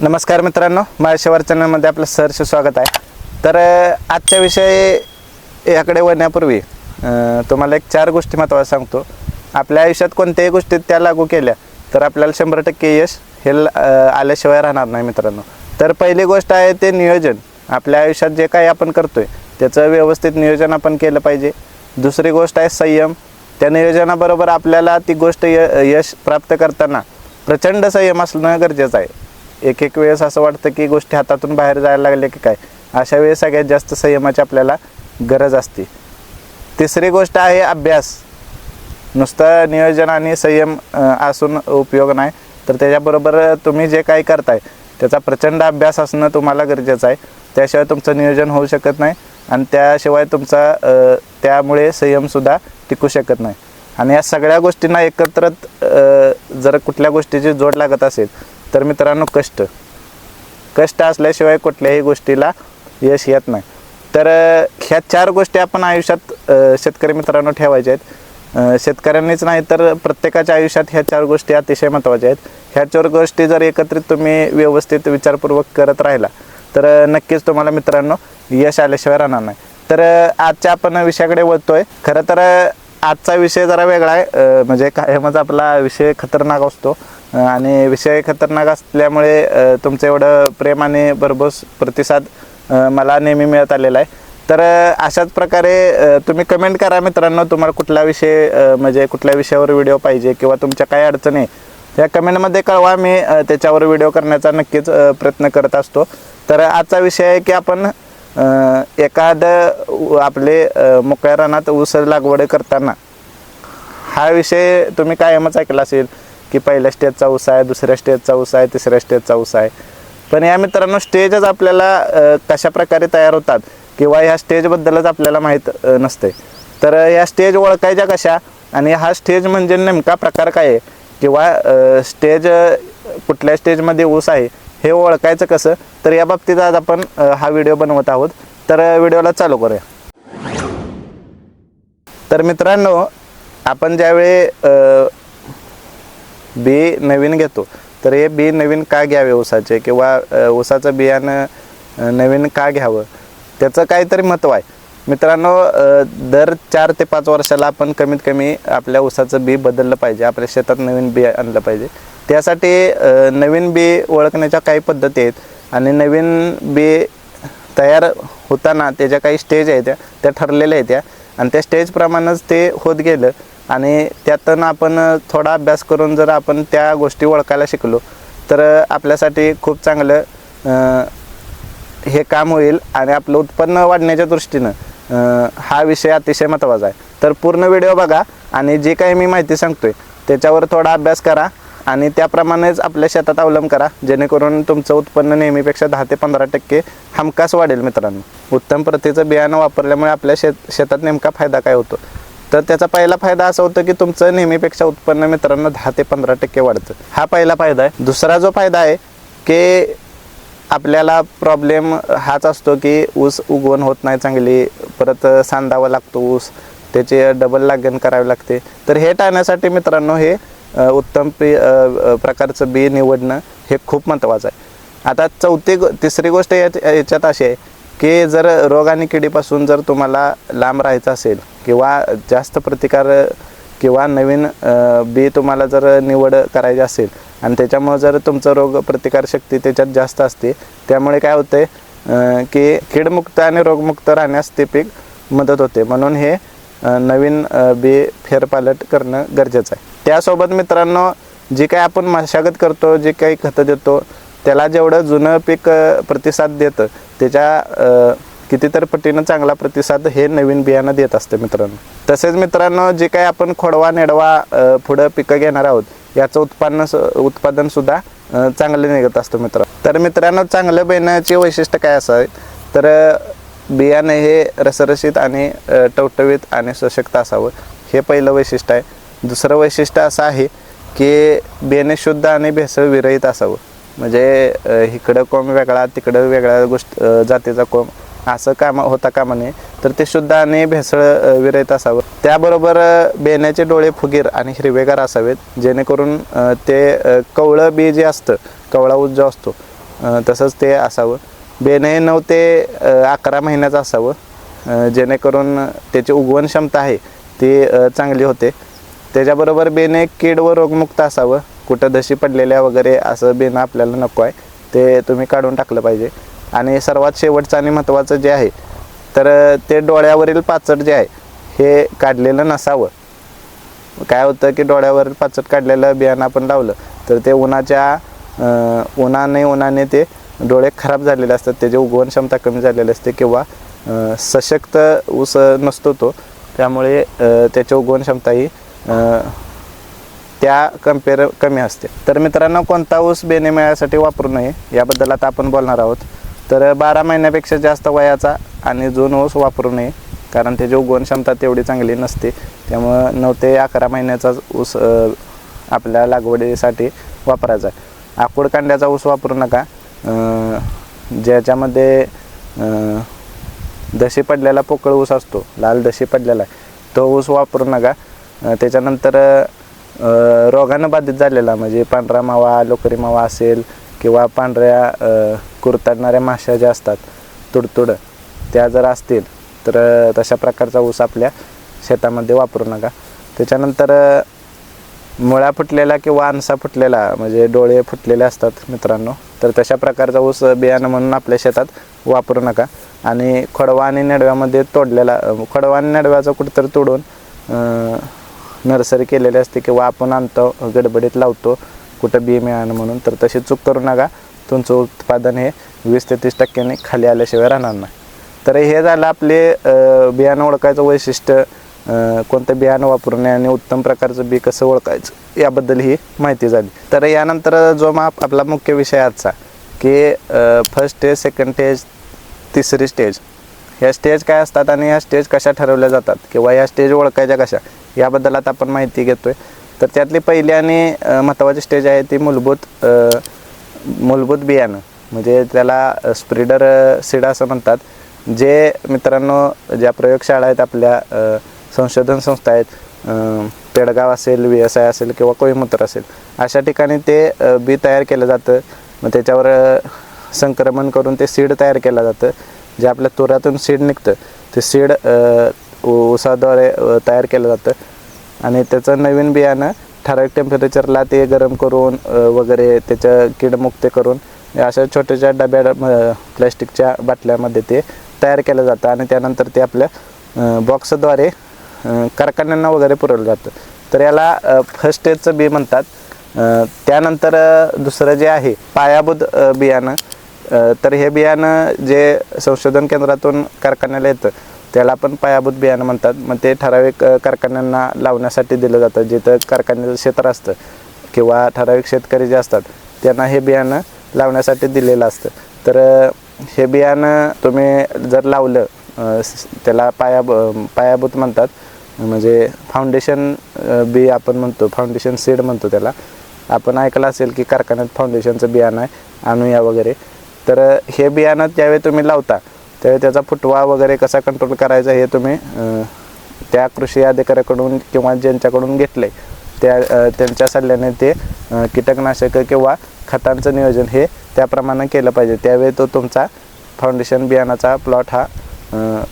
नमस्कार मित्रांनो माझ्या चॅनलमध्ये आपलं सहर्ष स्वागत आहे. तर आजच्या विषय याकडे वळण्यापूर्वी तुम्हाला एक चार गोष्टी महत्त्वाच्या सांगतो. आपल्या आयुष्यात कोणत्याही गोष्टीत त्या लागू केल्या तर आपल्याला शंभर टक्के यश हे आल्याशिवाय राहणार नाही मित्रांनो. तर पहिली गोष्ट आहे ते नियोजन. आपल्या आयुष्यात जे काही आपण करतोय त्याचं व्यवस्थित नियोजन आपण केलं पाहिजे. दुसरी गोष्ट आहे संयम. त्या नियोजनाबरोबर आपल्याला ती गोष्ट य यश प्राप्त करताना प्रचंड संयम असणं गरजेचं आहे. एक एक वेळेस असं वाटतं की गोष्टी हातातून बाहेर जायला लागल्या की काय? अशा वेळेस सगळ्यात जास्त संयमाची आपल्याला गरज असते. तिसरी गोष्ट आहे अभ्यास. नुसतं नियोजन आणि संयम असून उपयोग नाही. तर त्याच्याबरोबर तुम्ही जे काही करताय त्याचा प्रचंड अभ्यास असणं तुम्हाला गरजेचं आहे. त्याशिवाय तुमचं नियोजन होऊ शकत नाही आणि त्याशिवाय तुमचा त्यामुळे संयमसुद्धा टिकू शकत नाही. आणि या सगळ्या गोष्टींना एकत्रित जर कुठल्या गोष्टीची जोड लागत असेल तर मित्रांनो कष्ट. कष्ट असल्याशिवाय कुठल्याही गोष्टीला यश येत नाही. तर ह्या चार गोष्टी आपण आयुष्यात शेतकरी मित्रांनो ठेवायच्या आहेत. शेतकऱ्यांनीच नाही तर प्रत्येकाच्या आयुष्यात ह्या चार गोष्टी अतिशय महत्त्वाच्या आहेत. ह्या चार गोष्टी जर एकत्रित तुम्ही व्यवस्थित विचारपूर्वक करत राहिला तर नक्कीच तुम्हाला मित्रांनो यश आल्याशिवाय राहणार नाही. तर आजच्या आपण विषयाकडे वळतोय. खरं तर आजचा विषय जरा वेगळा आहे. म्हणजे कायमच आपला विषय खतरनाक असतो. आणि विषय खतरनाक असल्यामुळे तुमचं एवढं प्रेम आणि भरघोस प्रतिसाद मला नेहमी मिळत आलेला आहे. तर अशाच प्रकारे तुम्ही कमेंट करा मित्रांनो तुम्हाला कुठला विषय म्हणजे कुठल्या विषयावर व्हिडिओ पाहिजे किंवा तुमच्या काय अडचणी आहे, त्या कमेंटमध्ये कळवा. मी त्याच्यावर व्हिडिओ करण्याचा नक्कीच प्रयत्न करत असतो. तर आजचा विषय आहे की आपण एखादं आपले मोकळ्या रानात ऊस लागवड करताना हा विषय तुम्ही कायमच ऐकला असेल की पहिल्या स्टेजचा ऊस आहे दुसऱ्या स्टेजचा ऊस आहे तिसऱ्या स्टेजचा ऊस आहे. पण या मित्रांनो स्टेजच आपल्याला कशा प्रकारे तयार होतात किंवा ह्या स्टेजबद्दलच आपल्याला माहीत नसते. तर या स्टेज ओळखायच्या कशा आणि हा स्टेज म्हणजे नेमका प्रकार काय आहे किंवा स्टेज कुठल्या स्टेजमध्ये ऊस आहे हे ओळखायचं कसं? तर या बाबतीत आज आपण हा व्हिडिओ बनवत आहोत. तर व्हिडिओला चालू करूया. तर मित्रांनो आपण ज्यावेळी बी नवीन घेतो. तर हे बी नवीन का घ्यावे ऊसाचे? किंवा ऊसाचं बियाणं नवीन का घ्यावं? त्याचं काहीतरी महत्त्व आहे. मित्रांनो दर चार ते पाच वर्षाला आपण कमीत कमी आपल्या ऊसाचं बी बदललं पाहिजे. आपल्या शेतात नवीन बी आणलं पाहिजे. त्यासाठी नवीन बी ओळखण्याच्या काही पद्धती आहेत. आणि नवीन बी तयार होताना त्याच्या काही स्टेज आहेत त्या त्या ठरलेल्या आहेत त्या. आणि त्या स्टेजप्रमाणेच ते होत गेलं. आणि त्यातून आपण थोडा अभ्यास करून जर आपण त्या गोष्टी ओळखायला शिकलो तर आपल्यासाठी खूप चांगलं हे काम होईल आणि आपलं उत्पन्न वाढण्याच्या दृष्टीनं हा विषय अतिशय महत्त्वाचा आहे. तर पूर्ण व्हिडिओ बघा आणि जे काही मी माहिती सांगतोय त्याच्यावर थोडा अभ्यास करा आणि त्याप्रमाणेच आपल्या शेतात अवलंब करा जेणेकरून तुमचं उत्पन्न नेहमीपेक्षा दहा ते पंधरा टक्के हमखास वाढेल मित्रांनो. उत्तम प्रतीचं बियाणं वापरल्यामुळे आपल्या शेत शेतात नेमका फायदा काय होतो? तर त्याचा पहिला फायदा असा होतो की तुमचं नेहमीपेक्षा उत्पन्न मित्रांनो दहा ते पंधरा टक्के वाढतं. हा पहिला फायदा आहे. दुसरा जो फायदा आहे की आपल्याला प्रॉब्लेम हाच असतो की ऊस उगवण होत नाही चांगली. परत सांधावं लागतो ऊस. त्याचे डबल लागण करावी लागते. तर हे टाळण्यासाठी मित्रांनो हे उत्तम पी प्रकारचं बी निवडणं हे खूप महत्त्वाचं आहे. आता चौथी गो तिसरी गोष्ट याच्यात अशी आहे की जर रोग आणि किडीपासून जर तुम्हाला लांब राहायचं असेल किंवा जास्त प्रतिकार किंवा नवीन बी तुम्हाला जर निवड करायची असेल आणि त्याच्यामुळे जर तुमचं रोग प्रतिकारशक्ती त्याच्यात जास्त असते त्यामुळे काय होते की कीडमुक्त आणि रोगमुक्त राहण्यास ते पीक मदत होते. म्हणून हे नवीन बी फेरपालट करणं गरजेचं आहे. त्यासोबत मित्रांनो जी काही आपण मशागत करतो जे काही खतं देतो त्याला जेवढं जुनं पीक प्रतिसाद देतं त्याच्या कितीतरी पटीनं चांगला प्रतिसाद हे नवीन बियाणं देत असतं मित्रांनो. तसेच मित्रांनो जे काही आपण खोडवा नेडवा पुढं पिकं घेणार आहोत याचं उत्पन्न उत्पादन सुद्धा चांगलं निघत असतं मित्र. तर मित्रांनो चांगलं बियाण्याचे वैशिष्ट्य काय असावे तर बियाणं हे रसरशीत आणि टवटवीत आणि सशक्त असावं हे पहिलं वैशिष्ट्य आहे. दुसरं वैशिष्ट्य असं आहे की बियाणे शुद्ध आणि भेसळ विरहित असावं. म्हणजे इकडं कोंब वेगळा तिकडं वेगळ्या गोष्ट जातीचा कोंब असं काम होता कामा नये तर ते शुद्ध आणि भेसळ विरहित असावं. त्याबरोबर बेण्याचे डोळे फुगीर आणि हिरवेगार असावेत जेणेकरून ते कवळं बी जे असतं कवळा ऊस जो असतो तसंच ते असावं. बेणे हे नऊ ते अकरा महिन्याचं असावं जेणेकरून त्याची उगवण क्षमता आहे ती चांगली होते. त्याच्याबरोबर बेणे कीड व रोगमुक्त असावं. कुठं दशी पडलेल्या वगैरे असं बिन आपल्याला नको आहे. ते तुम्ही काढून टाकलं पाहिजे. आणि सर्वात शेवटचं आणि महत्त्वाचं जे आहे तर ते डोळ्यावरील पाचट जे आहे हे काढलेलं नसावं. काय होतं की डोळ्यावर पाचट काढलेलं बियाणं आपण लावलं तर ते उन्हाच्या उन्हाने उन्हाने ते डोळे खराब झालेले असतात. त्याची उगवण क्षमता कमी झालेली असते किंवा सशक्त ऊस नसतो तो. त्यामुळे त्याची उगवण क्षमता ही त्या कंपेअर कमी असते. तर मित्रांनो कोणता ऊस बेने मिळासाठी वापरू नये याबद्दल आता आपण बोलणार आहोत. तर बारा महिन्यापेक्षा जास्त वयाचा आणि जून ऊस वापरू नये कारण त्याची उगवण क्षमता तेवढी चांगली नसते. त्यामुळं नऊ ते अकरा महिन्याचा ऊस आपल्या लागवडीसाठी वापरायचा. आकूड कांड्याचा ऊस वापरू नका. ज्याच्यामध्ये दशी पडलेला पोकळ ऊस असतो लाल दशी पडलेला आहे तो ऊस वापरू नका. त्याच्यानंतर रोगानं बाधित झालेला म्हणजे पांढरा मावा लोकरी मावा असेल किंवा पांढऱ्या कुरतडणाऱ्या माश्या ज्या असतात तुडतुड त्या जर असतील तर तशा प्रकारचा ऊस आपल्या शेतामध्ये वापरू नका. त्याच्यानंतर मुळा फुटलेला किंवा आणसा फुटलेला म्हणजे डोळे फुटलेले असतात मित्रांनो तर तशा प्रकारचा ऊस बियाणं म्हणून आपल्या शेतात वापरू नका. आणि खडवा आणि नडव्यामध्ये तोडलेला खडवा आणि नडव्याचं कुठंतरी तोडून नर्सरी केलेली असते किंवा आपण आणतो गडबडीत लावतो कुठं बी मिळालं म्हणून तर तशी चूक करू नका. तुमचं उत्पादन हे वीस ते तीस टक्क्यांनी खाली आल्याशिवाय राहणार नाही. तर हे झालं आपले बियाणं ओळखायचं वैशिष्ट्य. कोणतं बियाणं वापरणे आणि उत्तम प्रकारचं बी कसं ओळखायचं याबद्दल ही माहिती झाली. तर यानंतर जो मा आपला मुख्य विषय आजचा की फर्स्ट स्टेज सेकंड स्टेज तिसरी स्टेज ह्या स्टेज काय असतात आणि ह्या स्टेज कशा ठरवल्या जातात? किंवा ह्या स्टेज ओळखायच्या कशा? याबद्दल आता आपण माहिती घेतोय. तर त्यातली पहिली आणि महत्त्वाची स्टेज आहे ती मूलभूत मूलभूत बियाणं. म्हणजे त्याला स्प्रिडर सीड असं म्हणतात. जे मित्रांनो ज्या प्रयोगशाळा आहेत आपल्या संशोधन संस्था आहेत पेडगाव असेल व्ही एस आय असेल किंवा कोईमुत्र असेल अशा ठिकाणी ते बी तयार केलं जातं. मग त्याच्यावर संक्रमण करून ते सीड तयार केलं जातं. जे आपल्या तुरातून सीड निघतं. ते सीड ऊसाद्वारे तयार केलं जातं. आणि त्याचं नवीन बियाणं ठराविक टेम्परेचरला ते गरम करून वगैरे त्याचं किडमुक्त करून अशा छोट्याशा डब्या प्लॅस्टिकच्या बाटल्यामध्ये ते तयार केलं जातं. आणि त्यानंतर ते आपल्या बॉक्सद्वारे कारखान्यांना वगैरे पुरवलं जातं. तर याला फर्स्ट स्टेजचं बी म्हणतात. त्यानंतर दुसरं जे आहे पायाभूत बियाणं तर हे बियाणं जे संशोधन केंद्रातून कारखान्याला येतं. त्याला आपण पायाभूत बियाणं म्हणतात. मग ते ठराविक कारखान्यांना लावण्यासाठी दिलं जातं. जिथं कारखान्याचं क्षेत्र असतं किंवा ठराविक शेतकरी जे असतात त्यांना हे बियाणं लावण्यासाठी दिलेलं असतं. तर हे बियाणं तुम्ही जर लावलं त्याला पाया पायाभूत म्हणतात. म्हणजे फाउंडेशन बी आपण म्हणतो फाउंडेशन सीड म्हणतो त्याला. आपण ऐकलं असेल की कारखान्यात फाउंडेशनचं बियाणं आहे आणूया वगैरे. तर हे बियाणं ज्यावेळी तुम्ही लावता त्यावेळी त्याचा फुटवा वगैरे कसा कंट्रोल करायचा हे तुम्ही त्या कृषी अधिकाऱ्याकडून किंवा ज्यांच्याकडून घेतले त्या त्यांच्या सल्ल्याने ते कीटकनाशकं किंवा खतांचं नियोजन हे त्याप्रमाणे केलं पाहिजे. त्यावेळी तो तुमचा फाउंडेशन बियाणाचा प्लॉट हा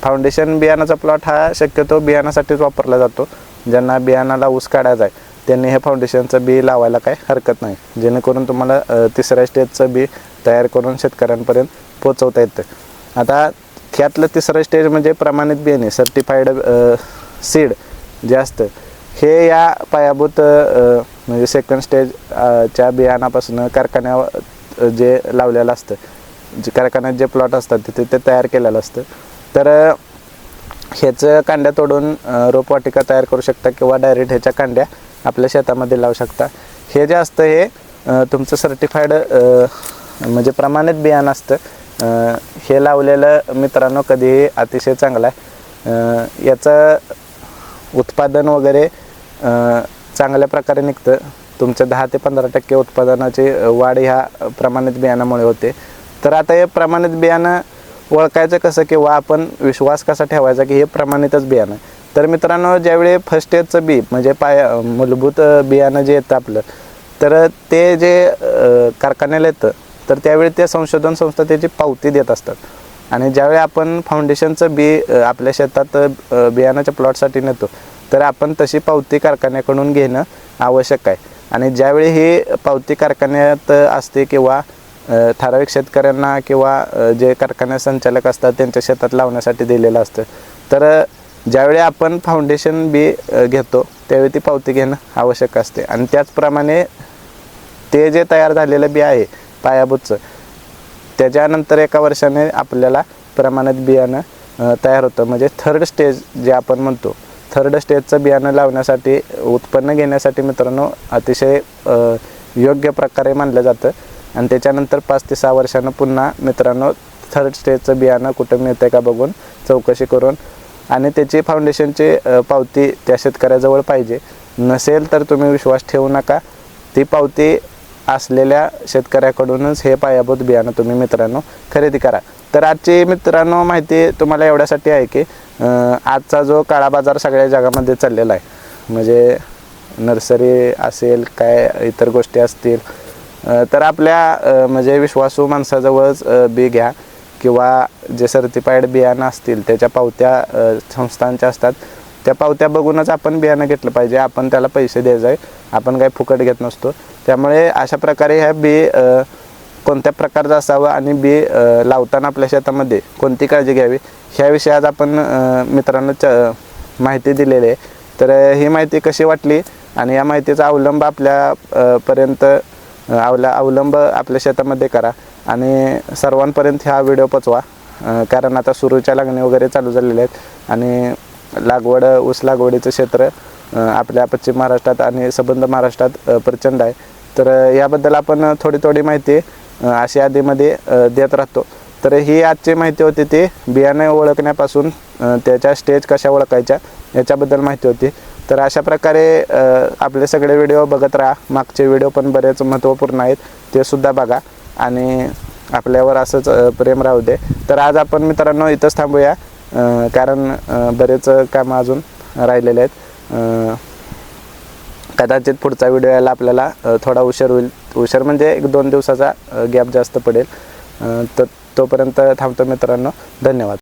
फाउंडेशन बियाणाचा प्लॉट हा शक्यतो बियाणासाठीच वापरला जातो. ज्यांना बियाणाला ऊस काढायचा आहे त्यांनी हे फाउंडेशनचं बी लावायला काय हरकत नाही. जेणेकरून तुम्हाला तिसऱ्या स्टेजचं बी तयार करून शेतकऱ्यांपर्यंत पोचवता येतं. आता त्यातलं तिसरं स्टेज म्हणजे प्रमाणित बियाणे सर्टिफाईड सीड जे असतं हे या पायाभूत म्हणजे सेकंड स्टेज च्या बियाणापासून कारखान्या जे लावलेलं असतं जे कारखान्यात जे प्लॉट असतात तिथे ते तयार केलेलं असतं. तर ह्याचं कांड्या तोडून रोपवाटिका तयार करू शकता किंवा डायरेक्ट ह्याच्या कांड्या आपल्या शेतामध्ये लावू शकता. हे जे असतं हे तुमचं सर्टिफाईड म्हणजे प्रमाणित बियाणं असतं. हे लावलेलं मित्रांनो कधीही अतिशय चांगलं आहे. याचं उत्पादन वगैरे चांगल्या प्रकारे निघतं. तुमचं दहा ते पंधरा टक्के उत्पादनाची वाढ ह्या प्रमाणित बियाणामुळे होते. तर आता हे प्रमाणित बियाणं ओळखायचं कसं किंवा आपण विश्वास कसा ठेवायचा की हे प्रमाणितच बियाणं तर मित्रांनो ज्यावेळी फर्स्ट एजचं बी म्हणजे पाय मूलभूत बियाणं जे येतं आपलं तर ते जे कारखान्याला येतं तर त्यावेळी त्या संशोधन संस्था त्याची पावती देत असतात. आणि ज्यावेळी आपण फाउंडेशनचं बी आपल्या शेतात बियाणाच्या प्लॉटसाठी नेतो तर आपण तशी पावती कारखान्याकडून घेणं आवश्यक आहे. आणि ज्यावेळी ही पावती कारखान्यात असते किंवा ठराविक शेतकऱ्यांना किंवा जे कारखान्या संचालक असतात त्यांच्या शेतात लावण्यासाठी दिलेलं असतं तर ज्यावेळी आपण फाउंडेशन बी घेतो त्यावेळी ती पावती घेणं आवश्यक असते. आणि त्याचप्रमाणे ते जे तयार झालेलं बी आहे पायाभूतचं. त्याच्यानंतर एका वर्षाने आपल्याला प्रमाणात बियाणं तयार होतं. म्हणजे थर्ड स्टेज जे आपण म्हणतो थर्ड स्टेजचं बियाणं लावण्यासाठी उत्पन्न घेण्यासाठी मित्रांनो अतिशय योग्य प्रकारे मानलं जातं. आणि त्याच्यानंतर पाच ते सहा वर्षानं पुन्हा मित्रांनो थर्ड स्टेजचं बियाणं कुठं मिळतं का बघून चौकशी करून आणि त्याची फाउंडेशनची पावती त्या शेतकऱ्याजवळ पाहिजे. नसेल तर तुम्ही विश्वास ठेवू नका. ती पावती असलेल्या शेतकऱ्याकडूनच हे पायाभूत बियाणं तुम्ही मित्रांनो खरेदी करा. तर आजची मित्रांनो माहिती तुम्हाला एवढ्यासाठी आहे की आजचा जो काळा बाजार सगळ्या जगामध्ये चाललेला आहे म्हणजे नर्सरी असेल काय इतर गोष्टी असतील तर आपल्या म्हणजे विश्वासू माणसाजवळच बी घ्या किंवा जे सर्टिफाईड बियाणं असतील त्याच्या पावत्या संस्थांच्या असतात त्या पावत्या बघूनच आपण बियाणं घेतलं पाहिजे आपण त्याला पैसे द्यायचं आहे आपण काही फुकट घेत नसतो. त्यामुळे अशा प्रकारे ह्या बी कोणत्या प्रकारचं असावं आणि बी लावताना आपल्या शेतामध्ये कोणती काळजी घ्यावी ह्याविषयी आज आपण मित्रांनो च माहिती दिलेली आहे. तर ही माहिती कशी वाटली आणि या माहितीचा अवलंब आपल्या पर्यंत आवला अवला अवलंब आपल्या शेतामध्ये करा आणि सर्वांपर्यंत हा व्हिडिओ पोचवा कारण आता सुरूच्या लागणी वगैरे चालू झालेल्या आहेत आणि लागवड ऊस लागवडीचं क्षेत्र आपल्या पश्चिम महाराष्ट्रात आणि संबंध महाराष्ट्रात प्रचंड आहे. तर याबद्दल आपण थोडी थोडी माहिती अशी आधीमध्ये देत राहतो. तर ही आजची माहिती होती ती बियाणे ओळखण्यापासून त्याच्या स्टेज कशा ओळखायच्या याच्याबद्दल माहिती होती. तर अशा प्रकारे आपले सगळे व्हिडिओ बघत राहा. मागचे व्हिडिओ पण बरेच महत्त्वपूर्ण आहेत ते सुद्धा बघा. आणि आपल्यावर असंच प्रेम राहू दे. तर आज आपण मित्रांनो इथंच थांबूया. कारण बरेच कामं अजून राहिलेले आहेत. कदाचित पुढचा व्हिडिओ यायला आपल्याला थोडा उशीर होईल. उशीर म्हणजे एक दोन दिवसाचा गॅप जास्त पडेल. तर तोपर्यंत थांबतो मित्रांनो. धन्यवाद.